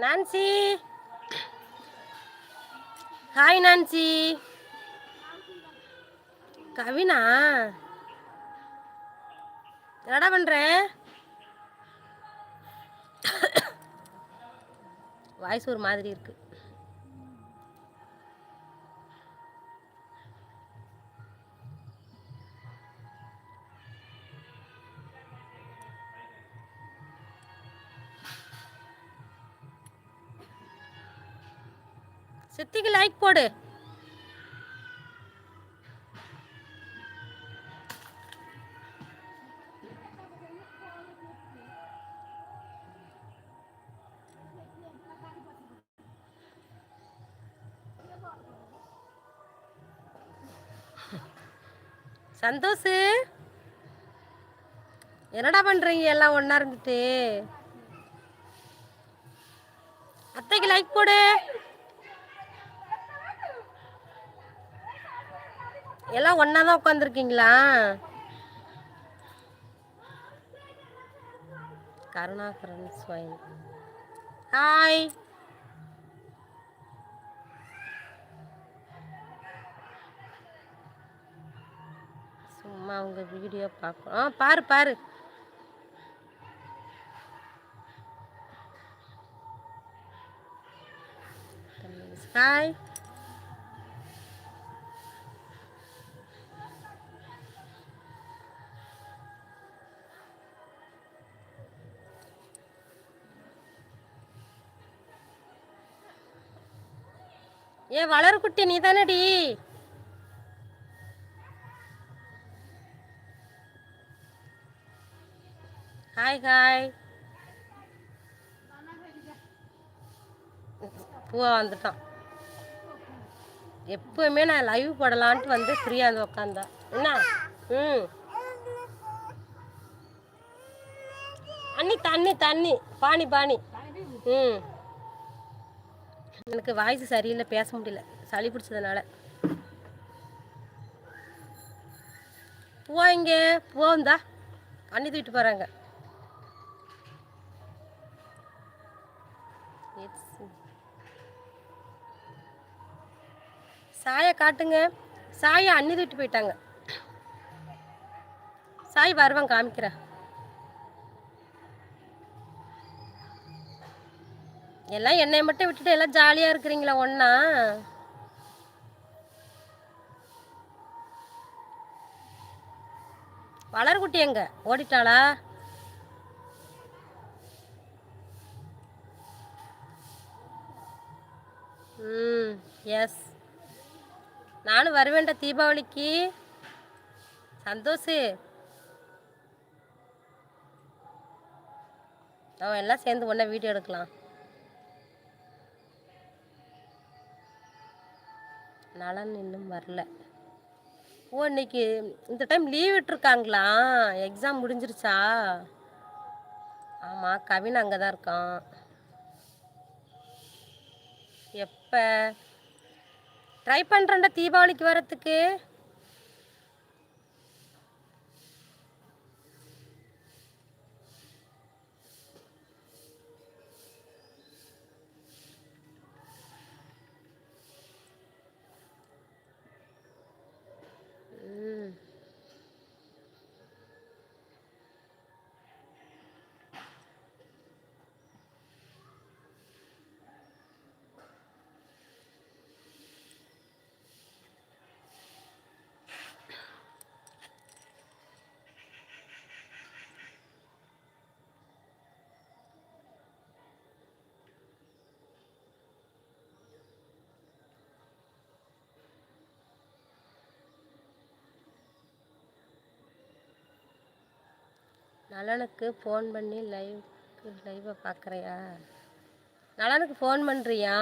Nancy. Hi Nancy. கவினா. என்னடா பண்ற? Voice ஒரு மாதிரி இருக்கு. சித்திக்கு லைக் போடு. சந்தோஷ். என்னடா பண்றீங்க? எல்லாம் ஒன்னா இருந்துட்டு. அத்தைக்கு லைக் போடு. எல்லாம் ஒன்றா தான் உட்காந்துருக்கீங்களா கருணாகரன் ஸ்வைன். ஹாய் சும்மா அவங்க வீடியோ பார்க்கணும். ஆ பாரு பாரு. ஹாய் ஏ வளர்குட்டி நீ தானடி ஹாய் ஹாய் பூவா வந்துட்டான். எப்பவுமே நான் லைவ் போடலான்ட்டு வந்து ஃப்ரீயாக வந்து உக்காந்தேன் என்ன? ம். அண்ணி தண்ணி தண்ணி. பானி பானி ம். எனக்கு வாய்ஸ் சரியில்லை பேச முடியல. சளி பிடிச்சதுனால. பூவா இங்கே. பூவா அண்ணி தூக்கிட்டு போகிறாங்க சாயை காட்டுங்க. சாயை அண்ணி தூக்கிட்டு போயிட்டாங்க. சாய் வருவான் காமிக்கிறேன். எல்லாம் என்னை மட்டும் விட்டுட்டு எல்லாம் ஜாலியாக இருக்கிறீங்களா ஒன்றா வளர்குட்டி எங்க? ஓடிட்டாளா? ம் எஸ் நானும் வருவேன்டா தீபாவளிக்கு. சந்தோஷு. அவன் எல்லாம் சேர்ந்து ஒன்றா வீடியோ எடுக்கலாம். நலன் இன்னும் வரல. ஓ இன்னைக்கு இந்த டைம் லீவ் விட்டுருக்காங்களா? எக்ஸாம் முடிஞ்சிருச்சா? ஆமாம் கவின் அங்கே தான் இருக்கான். எப்போ? ட்ரை பண்ணுறேன்டா தீபாவளிக்கு வரத்துக்கு நலனுக்கு ஃபோன் பண்ணி லைவ் லைவை பார்க்குறியா நலனுக்கு ஃபோன் பண்ணுறியா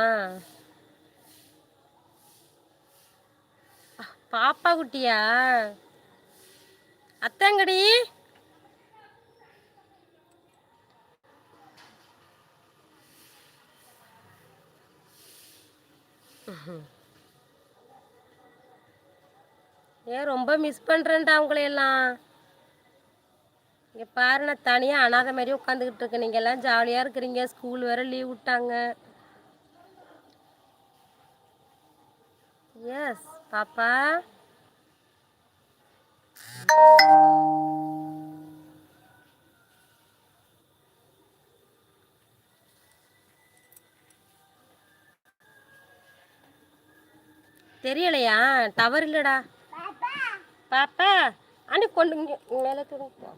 பாப்பா குட்டியா? அத்தங்கடி? ஏன் ரொம்ப மிஸ் பண்ணுறேன்டா உங்களையெல்லாம். இங்கே பாரு நான் தனியாக அனாதை மாதிரி உட்காந்துக்கிட்டு இருக்கேன் நீங்கள் எல்லாம் ஜாலியாக இருக்கிறீங்க. ஸ்கூல் வேற லீவ் விட்டாங்க. Yes papa. தெரியலையா? டவர் இல்லடா. பாப்பா. அண்ணி கொண்டு இங்கே மேலே தூங்க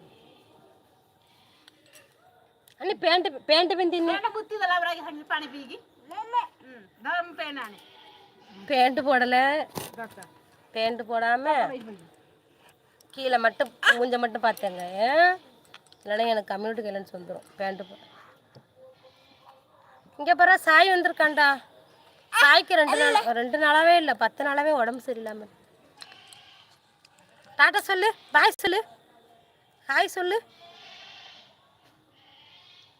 అన్ని పేంట పేంట బిందిని బుద్ధి తలబరాగి హండి పాని పీగి దరం పేనాని பேண்ட் போடல பேண்ட் போடாம கீழே மட்டும் மூஞ்ச மட்டும் பார்த்தேங்க இல்லைன்னா எனக்கு கம்யூனிட்டி கைலன்ஸ் வந்துடும் பேண்ட் போ இங்கே பாரு சாய் வந்திருக்கான்டா சாய்க்கு ரெண்டு நாள் ரெண்டு நாளாவே இல்லை பத்து நாளாவே உடம்பு சரியில்லாம டாட்டா சொல்லு பாய் சொல்லு ஹாய் சொல்லு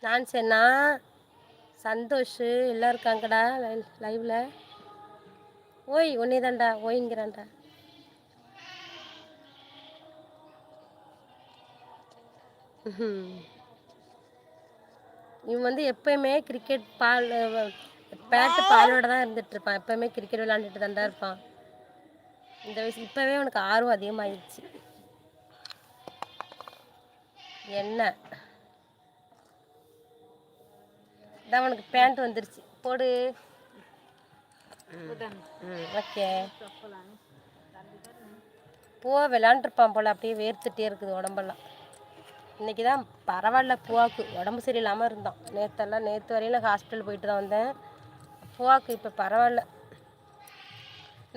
நான் சென்னா சந்தோஷ் எல்லாம் இருக்காங்கடா லைவில் ஓய் ஒன்னே தான்டா ஓய்ங்கிறான்டா. இவன் வந்து எப்பயுமே கிரிக்கெட் பால் பேட்டு பாலோட தான் இருந்துட்டு இருப்பான் எப்பயுமே கிரிக்கெட் விளையாண்டுட்டு தான்டா இருப்பான். இந்த வயசு இப்போவே உனக்கு ஆர்வம் அதிகமாகிடுச்சு என்ன? இதான் அவனுக்கு பேண்ட் வந்துருச்சு. போடு. ம் ஓகே பூவா விளாண்டுருப்பான் போல் அப்படியே வேர்த்துட்டே இருக்குது உடம்பெல்லாம். இன்னைக்கு தான் பரவாயில்ல பூவாக்கு. உடம்பு சரியில்லாமல் இருந்தான். நேற்றெல்லாம் நேற்று வரையிலும் ஹாஸ்பிட்டல் போயிட்டு தான் வந்தேன். பூவாக்கு இப்போ பரவாயில்ல.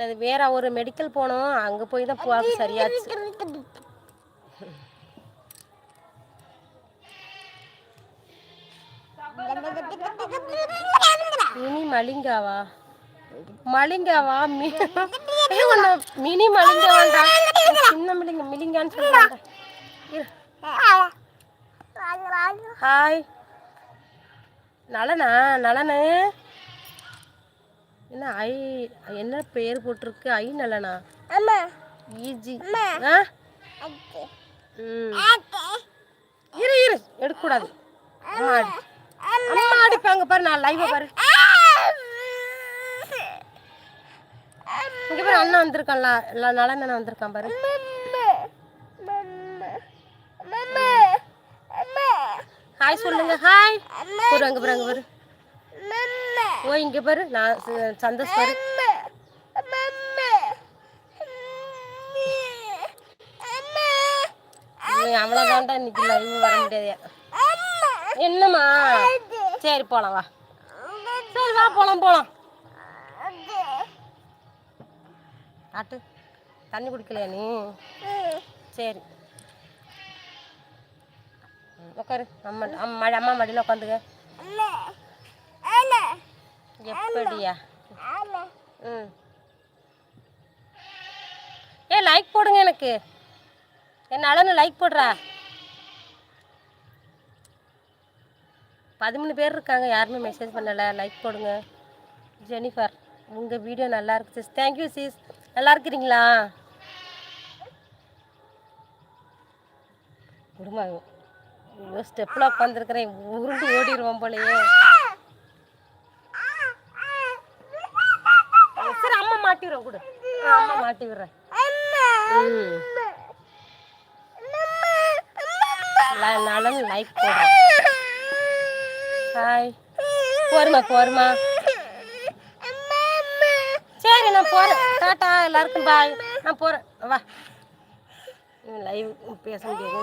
அது வேற ஒரு மெடிக்கல் போனோம். அங்கே போய் தான் பூவாக்கு சரியாச்சு. மினி மலிங்காவா? மலிங்காவா? மி ஏய், உன்னை மினி மலிங்காவாண்டா. சின்ன மிலிங்க மிலிங்கான்னு இரு. ஹாய் நலனா நலனு என்ன ஐ என்ன பேர் போட்டிருக்கு? ஐ நலனா ஈஜி ஆ? ம். இரு இரு. எடுக்கக்கூடாது. அடி அம்மா அடிப்பாங்க பாரு நான் லைவ் பாரு. இங்க பாரு அண்ணன் வந்திருக்கான்ல நலன் வந்திருக்கான் பாரு. ஹாய் சொல்லுங்க ஹாய் பாரு அங்க பாரு அங்க பாரு. ஓ இங்க பாரு நான் சந்தோஷ் பாரு. அவ்வளோதான்டா இன்னைக்கு லைவ் வர முடியாது. என்னம்மா? சரி போலாம் வா. சரி வா போலாம் போலாம். ஆட்டு. தண்ணி குடிக்கலையா நீ? சரி. உட்காரு அம்மா அம்மா அம்மா மடியில் உட்காந்துக்க எப்படியா? ம். ஏ லைக் போடுங்க எனக்கு. என் நலனு லைக் போடுறா. பதிமூணு பேர் இருக்காங்க. யாருமே மெசேஜ் பண்ணலை. லைக் போடுங்க. ஜெனிஃபர் உங்கள் வீடியோ நல்லா இருக்கு சிஸ் தேங்க்யூ சிஸ் நல்லா இருக்கிறீங்களா? குடும்பம் இவ்வளோ ஸ்டெப்பில் உட்காந்துருக்குறேன் உருண்டு ஓடிடுவோம் போலயே. சரி அம்மா மாட்டி விடுறேன் கொடு அம்மா மாட்டி விடுறேன். ம். நலன் லைக் போடுறேன். ஹாய் போருமா போருமா. சரி நான் போகிறேன் டாட்டா எல்லாருக்கும் பாய் நான் போகிறேன் வா. லைவ் பேச முடியாது.